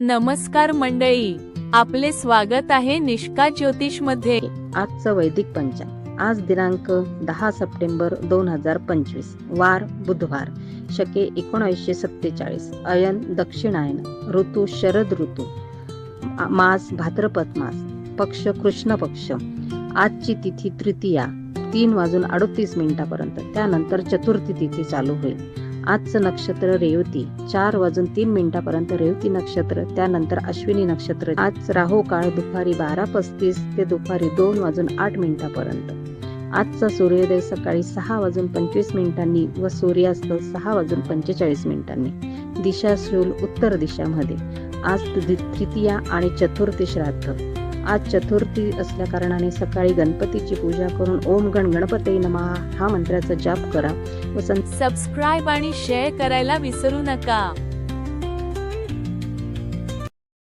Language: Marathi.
नमस्कार मंडळी आपले स्वागत आहे निष्का ज्योतिषमध्ये आजचं वैदिक पंचांग आज दिनांक दहा सप्टेंबर दोन हजार पंचवीस वार बुधवार शके एकोणीसशे सत्तेचाळीस अयन दक्षिणायन ऋतू शरद ऋतू मास भाद्रपद मास पक्ष कृष्ण पक्ष. आजची तिथी तृतीया तीन वाजून अडतीस मिनिटापर्यंत त्यानंतर चतुर्थी तिथी चालू होईल. आजचं नक्षत्र रेवती. चार वाजून तीन मिनिटापर्यंत रेवती नक्षत्र त्यानंतर अश्विनी नक्षत्र. आज राहू काळ दुपारी बारा पस्तीस ते दुपारी दोन वाजून आठ मिनिटापर्यंत. आजचा सूर्योदय सकाळी सहा वाजून पंचवीस मिनिटांनी व सूर्यास्त सहा वाजून पंचेचाळीस मिनिटांनी. दिशा शूल उत्तर दिशामध्ये. आज तृतीया आणि चतुर्थी श्राद्ध. आज चतुर्थी असल्याकारणाने सकाळी गणपतीची पूजा करून ओम गण गणपती नमः हा मंत्राचा जाप करा. व सबस्क्राईब आणि शेअर करायला विसरू नका.